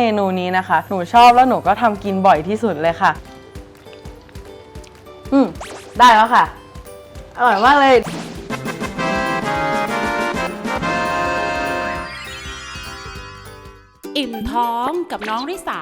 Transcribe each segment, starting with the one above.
เมนูนี้นะคะ หนูชอบแล้วหนูก็ทำกินบ่อยที่สุดเลยค่ะ อืม ได้แล้วค่ะ อร่อยมากเลย อิ่มท้องกับน้องริสา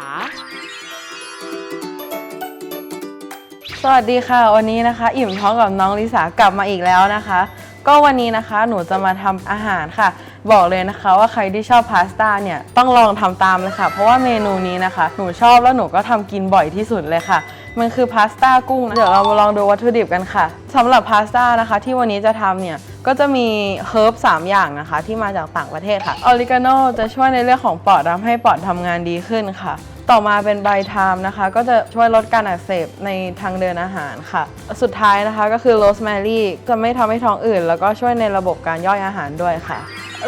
สวัสดีค่ะ วันนี้นะคะ อิ่มท้องกับน้องลิสากลับมาอีกแล้วนะคะ ก็วันนี้นะคะ หนูจะมาทำอาหารค่ะ บอกเลยนะคะว่าใครที่ชอบพาสต้าเนี่ยต้องลองทำตามเลยค่ะ เพราะว่าเมนูนี้นะคะ หนูชอบแล้วหนูก็ทำกินบ่อยที่สุดเลยค่ะ มันคือพาสต้ากุ้งนะเดี๋ยวเรามาลองดูวัตถุดิบกันค่ะสำหรับพาสต้านะคะ ที่วันนี้จะทำเนี่ยก็จะมีเฮิร์บ3อย่างนะคะ ที่มาจากต่างประเทศค่ะออริกาโนจะช่วยในเรื่องของปอดทำให้ปอดทำงานดีขึ้นค่ะต่อมาเป็นใบไทม์นะคะ ก็จะช่วยลดการอักเสบในทางเดินอาหารค่ะ สุดท้ายนะคะก็คือโรสแมรี่จะไม่ทำให้ท้องอืดแล้วก็ช่วยในระบบการย่อยอาหารด้วยค่ะ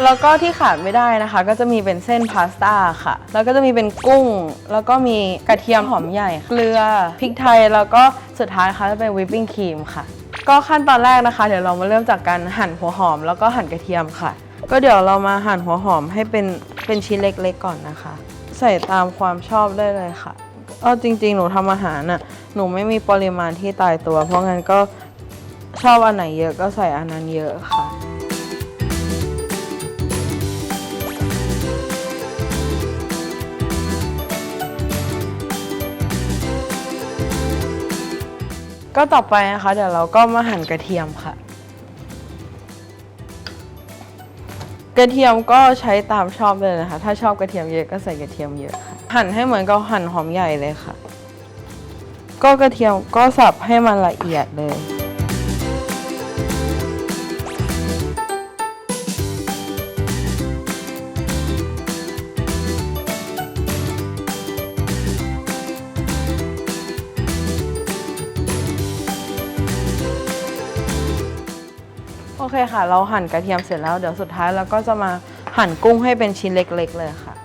แล้วก็ที่ขาดไม่ได้นะคะ ก็จะมีเป็นเส้นพาสต้าค่ะ แล้วก็จะมีเป็นกุ้ง แล้วก็มีกระเทียมหอมใหญ่ เกลือพริกไทย แล้วก็สุดท้ายนะคะจะเป็นวิปปิ้งครีมค่ะ ก็ขั้นตอนแรกนะคะ เดี๋ยวเรามาเริ่มจากการหั่นหัวหอม แล้วก็หั่นกระเทียมค่ะ ก็เดี๋ยวเรามาหั่นหัวหอมให้เป็นเป็นชิ้นเล็กๆก่อนนะคะ ใส่ตามความชอบได้เลยค่ะเอาจริง ๆ หนูทำอาหารน่ะหนูไม่มีปริมาณที่ตายตัว เพราะงั้นก็ชอบอันไหนเยอะก็ใส่อันนั้นเยอะค่ะ ก็ต่อไปนะคะ เดี๋ยวเราก็มาหั่นกระเทียมค่ะ กระเทียมก็ใช้ตามชอบเลยนะคะ ถ้าชอบกระเทียมเยอะก็ใส่กระเทียมเยอะค่ะหั่นให้เหมือนกับหั่นหอมใหญ่เลยค่ะ ก็กระเทียมก็สับให้มันละเอียดเลย อเคค่ะ เราหั่นกระเทียมเสร็จแล้วเดี๋ยวสุดท้ายเราก็จะมาหั่นกุ้งให้เป็นชิ้นเล็กๆเลยค่ะ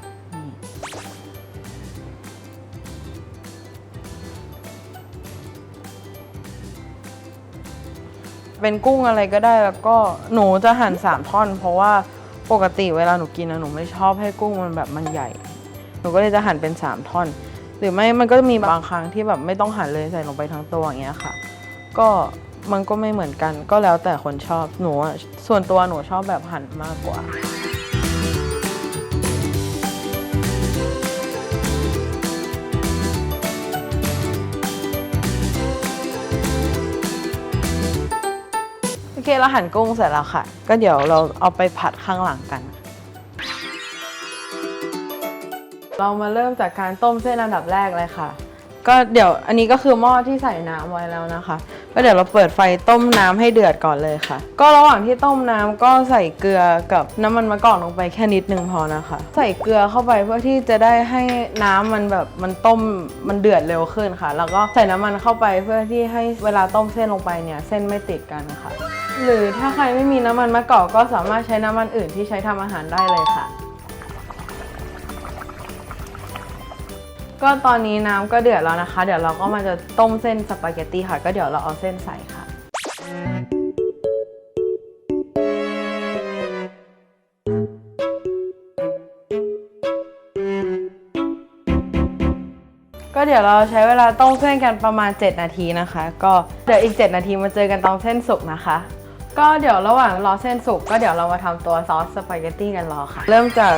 เป็นกุ้งอะไรก็ได้แล้วก็หนูจะหั่นสามท่อน เพราะว่าปกติเวลาหนูกินนะหนูไม่ชอบให้กุ้งมันแบบมันใหญ่ หนูก็เลยจะหั่นเป็นสามท่อน หรือไม่มันก็จะมีบางครั้งที่แบบไม่ต้องหั่นเลยใส่ลงไปทั้งตัวอย่างเงี้ยค่ะ ก็ มันก็ไม่เหมือนกันก็แล้วแต่คนชอบหนูอะส่วนตัวหนูชอบแบบหั่นมากกว่า โอเคเราหั่นกุ้งเสร็จแล้วค่ะ ก็เดี๋ยวเราเอาไปผัดข้างหลังกัน เรามาเริ่มจากการต้มเส้นอันดับแรกเลยค่ะ ก็เดี๋ยวอันนี้ก็คือหม้อที่ใส่น้ำไว้แล้วนะคะ ก็เดี๋ยวเราเปิดไฟต้มน้ำให้เดือดก่อนเลยค่ะ ก็ระหว่างที่ต้มน้ำก็ใส่เกลือกับน้ำมันมะกอกลงไปแค่นิดนึงพอนะคะ ใส่เกลือเข้าไปเพื่อที่จะได้ให้น้ำมันแบบมันต้มมันเดือดเร็วขึ้นค่ะ แล้วก็ใส่น้ำมันเข้าไปเพื่อที่ให้เวลาต้มเส้นลงไปเนี่ยเส้นไม่ติดกันนะคะหรือถ้าใครไม่มีน้ำมันมะกอกก็สามารถใช้น้ำมันอื่นที่ใช้ทำอาหารได้เลยค่ะ ก็ตอนนี้น้ำก็เดือดแล้วนะคะ เดี๋ยวเราก็มาจะต้มเส้นสปาเกตตี้ค่ะ ก็เดี๋ยวเราเอาเส้นใส่ค่ะ ก็เดี๋ยวเราใช้เวลาต้มเส้นกันประมาณ 7 นาทีนะคะ ก็เดี๋ยวอีก 7 นาทีมาเจอกันตอนเส้นสุกนะคะ ก็เดี๋ยวระหว่างรอเส้นสุกก็เดี๋ยวเรามาทำตัวซอสสปาเกตตี้กันรอค่ะ เริ่มจาก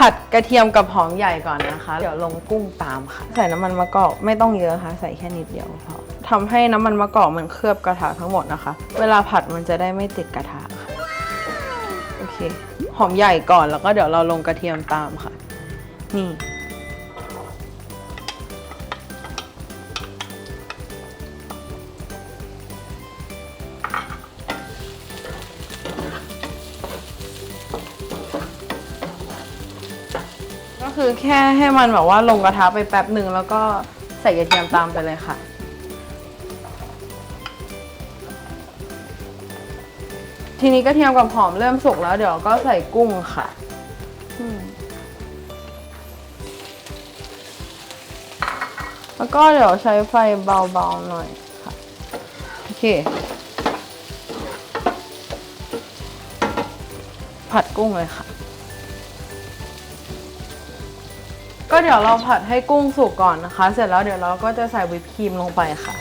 ผัดกระเทียมกับหอมใหญ่ก่อนนะคะ เดี๋ยวลงกุ้งตามค่ะ ใส่น้ำมันมะกอกไม่ต้องเยอะค่ะ ใส่แค่นิดเดียวพอทำให้น้ำมันมะกอกมันเคลือบกระทะทั้งหมดนะคะ เวลาผัดมันจะได้ไม่ติดกระทะค่ะโอเค หอมใหญ่ก่อนแล้วก็เดี๋ยวเราลงกระเทียมตามค่ะ นี่ ก็คือแค่ให้มันแบบว่าลงกระทะไปแป๊บหนึ่งแล้วก็ใส่กระเทียมตามไปเลยค่ะ ทีนี้กระเทียมกับหอมเริ่มสุกแล้วเดี๋ยวก็ใส่กุ้งค่ะอืมแล้วก็เดี๋ยวใช้ไฟเบาๆหน่อยค่ะ โอเค ผัดกุ้งเลยค่ะ เดี๋ยวเราผัดให้กุ้งสุกก่อนนะคะ เสร็จแล้วเดี๋ยวเราก็จะใส่วิปครีมลงไปค่ะ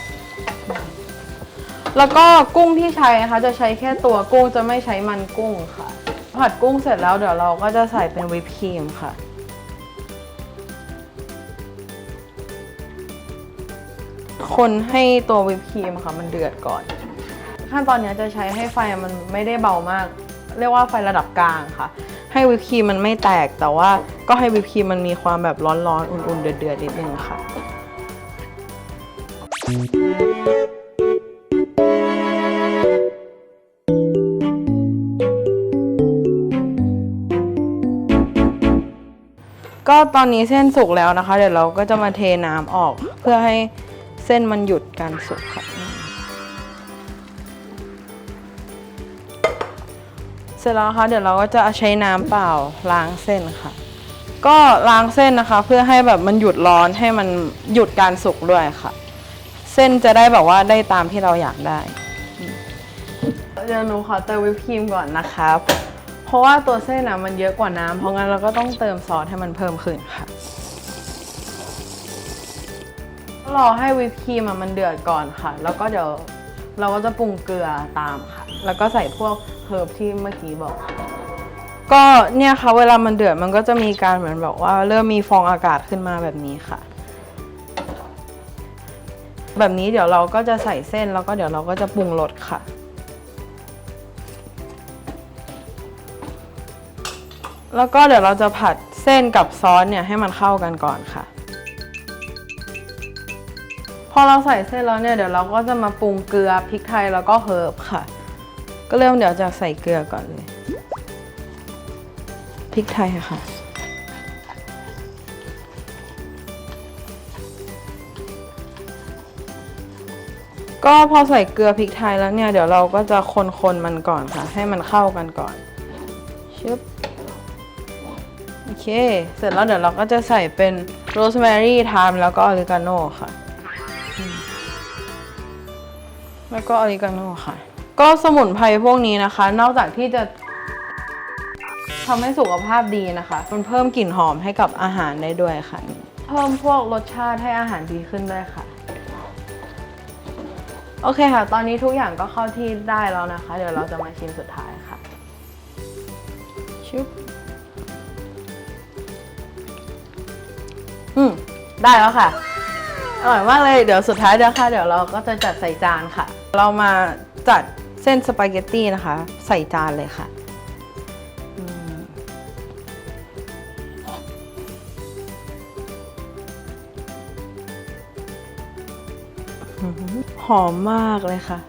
แล้วก็กุ้งที่ใช้นะคะ จะใช้แค่ตัวกุ้งจะไม่ใช้มันกุ้งค่ะ ผัดกุ้งเสร็จแล้วเดี๋ยวเราก็จะใส่เป็นวิปครีมค่ะคนให้ตัววิปครีมค่ะ มันเดือดก่อน ขั้นตอนเนี้ยจะใช้ให้ไฟมันไม่ได้เบามาก เรียกว่าไฟระดับกลางค่ะ ให้วิปครีมมันไม่แตกแต่ว่าก็ให้วิปครีมมันมีความแบบร้อนๆ อุ่นๆ เดือดๆนิดนึงค่ะ ก็ตอนนี้เส้นสุกแล้วนะคะ เดี๋ยวเราก็จะมาเทน้ำออกเพื่อให้เส้นมันหยุดการสุกค่ะ เสร็จแล้วนะคะเดี๋ยวเราก็จะใช้น้ำเปล่าล้างเส้นค่ะ ก็ล้างเส้นนะคะ เพื่อให้แบบมันหยุดร้อนให้มันหยุดการสุกด้วยค่ะ เส้นจะได้แบบว่าได้ตามที่เราอยากได้เดี๋ยวหนูขอเติมวิปครีมก่อนนะครับ เพราะว่าตัวเส้นอะมันเยอะกว่าน้ำเพราะงั้นเราก็ต้องเติมซอสให้มันเพิ่มขึ้นค่ะ รอให้วิปครีมอะมันเดือดก่อนค่ะ แล้วก็เดี๋ยวเราก็จะปรุงเกลือตามค่ะ แล้วก็ใส่พวกเฮิร์บที่เมื่อกี้บอก ก็เนี่ยค่ะเวลามันเดือดมันก็จะมีการเหมือนแบบว่าเริ่มมีฟองอากาศขึ้นมาแบบนี้ค่ะ แบบนี้เดี๋ยวเราก็จะใส่เส้นแล้วก็เดี๋ยวเราก็จะปรุงรสค่ะแล้วก็เดี๋ยวเราจะผัดเส้นกับซอสเนี่ยให้มันเข้ากันก่อนค่ะ พอเราใส่เส้นแล้วเนี่ยเดี๋ยวเราก็จะมาปรุงเกลือพริกไทยแล้วก็เฮิร์บค่ะ ก็เริ่มเดี๋ยวจะใส่เกลือก่อนเลยพริกไทยค่ะก็พอใส่เกลือพริกไทยแล้วเนี่ย เดี๋ยวเราก็จะคนๆมันก่อนค่ะ ให้มันเข้ากันก่อนชึบโอเค เสร็จแล้วเดี๋ยวเราก็จะใส่เป็นโรสแมรี่ไทม์แล้วก็ออริกาโน่ค่ะ แล้วก็ออริกาโน่ค่ะ ก็สมุนไพรพวกนี้นะคะ นอกจากที่จะทำให้สุขภาพดีนะคะ มันเพิ่มกลิ่นหอมให้กับอาหารได้ด้วยค่ะ เพิ่มพวกรสชาติให้อาหารดีขึ้นด้วยค่ะ โอเคค่ะ ตอนนี้ทุกอย่างก็เข้าที่ได้แล้วนะคะ เดี๋ยวเราจะมาชิมสุดท้ายค่ะชึบอืม ได้แล้วค่ะ อร่อยมากเลย เดี๋ยวสุดท้ายเดี๋ยวค่ะเดี๋ยวเราก็จะจัดใส่จานค่ะ เรามาจัด เส้นสปาเกตตี้นะคะ ใส่จานเลยค่ะ หอมมากเลยค่ะ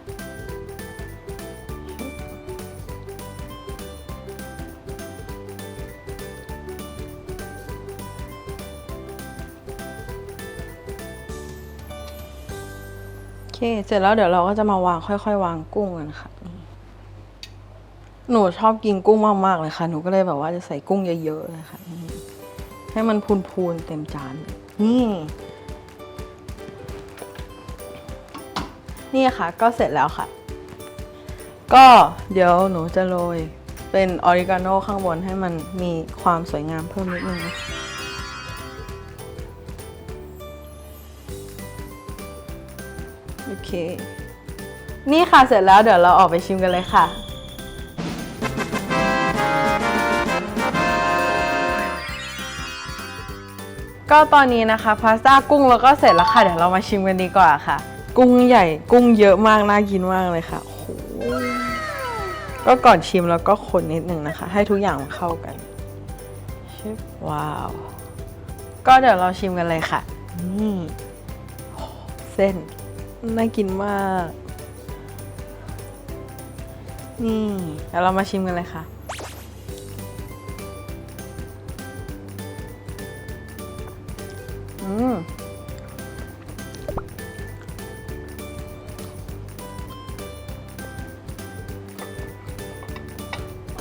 เค เสร็จแล้วเดี๋ยวเราก็จะมาวางค่อย ๆ วางกุ้งกันค่ะ หนูชอบกินกุ้งมากๆเลยค่ะ หนูก็เลยแบบว่าจะใส่กุ้งเยอะๆเลยค่ะ ให้มันพูนๆเต็มจาน นี่ นี่ค่ะ ก็เสร็จแล้วค่ะ ก็เดี๋ยวหนูจะโรยเป็นออริกาโนข้างบนให้มันมีความสวยงามเพิ่มนิดนึงนะคะ เค นี่ค่ะเสร็จแล้วเดี๋ยวเราออกไปชิมกันเลยค่ะ ก็ตอนนี้นะคะพาสต้ากุ้งเราก็เสร็จแล้วค่ะ เดี๋ยวเรามาชิมกันดีกว่าค่ะ กุ้งใหญ่กุ้งเยอะมากน่ากินมากเลยค่ะโอ้โหก็ก่อนชิมแล้วก็คนนิดนึงนะคะ ให้ทุกอย่างมันเข้ากันชิบว้าว ก็เดี๋ยวเราชิมกันเลยค่ะ นี่ เส้น น่ากินมาก นี่เดี๋ยวเรามาชิมกันเลยค่ะ อืม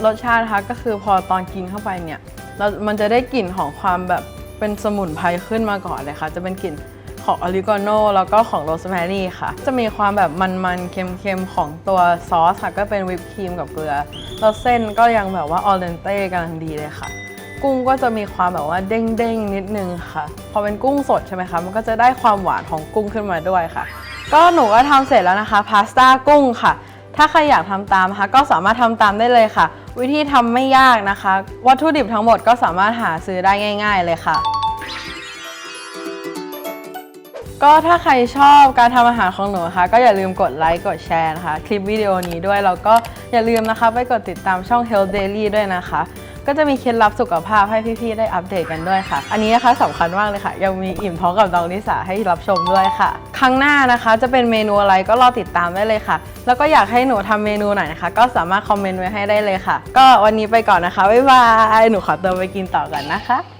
รสชาตินะคะก็คือพอตอนกินเข้าไปเนี่ยเรามันจะได้กลิ่นของความแบบเป็นสมุนไพรขึ้นมาก่อนเลยค่ะ จะเป็นกลิ่น ของออริกาโนแล้วก็ของโรสแมรี่ค่ะ จะมีความแบบมันๆ เค็มๆ ของตัวซอสค่ะ ก็เป็นวิปครีมกับเกลือ แล้วเส้นก็ยังแบบว่าออเรนเต้กำลังดีเลยค่ะ กุ้งก็จะมีความแบบว่าเด้งๆ นิดนึงค่ะ พอเป็นกุ้งสดใช่ไหมคะ มันก็จะได้ความหวานของกุ้งขึ้นมาด้วยค่ะ ก็หนูก็ทำเสร็จแล้วนะคะพาสต้ากุ้งค่ะถ้าใครอยากทำตามนะคะก็สามารถทำตามได้เลยค่ะ วิธีทำไม่ยากนะคะ วัตถุดิบทั้งหมดก็สามารถหาซื้อได้ง่าย ๆ เลยค่ะ ก็ถ้าใครชอบการทำอาหารของหนูนะคะ ก็อย่าลืมกดไลค์กดแชร์นะคะ คลิปวิดีโอนี้ด้วยแล้วก็อย่าลืมนะคะไปกดติดตามช่อง Health Daily ด้วยนะคะ ก็จะมีเคล็ดลับสุขภาพให้พี่ๆได้อัปเดตกันด้วยค่ะ อันนี้นะคะสำคัญมากเลยค่ะ ยังมีอิ่มท้องกับน้องลิสาให้รับชมด้วยค่ะ ครั้งหน้านะคะจะเป็นเมนูอะไรก็รอติดตามได้เลยค่ะ แล้วก็อยากให้หนูทำเมนูไหนนะคะ ก็สามารถคอมเมนต์ไว้ให้ได้เลยค่ะ ก็วันนี้ไปก่อนนะคะบ๊ายบายหนูขอตัวไปกินต่อกันนะคะ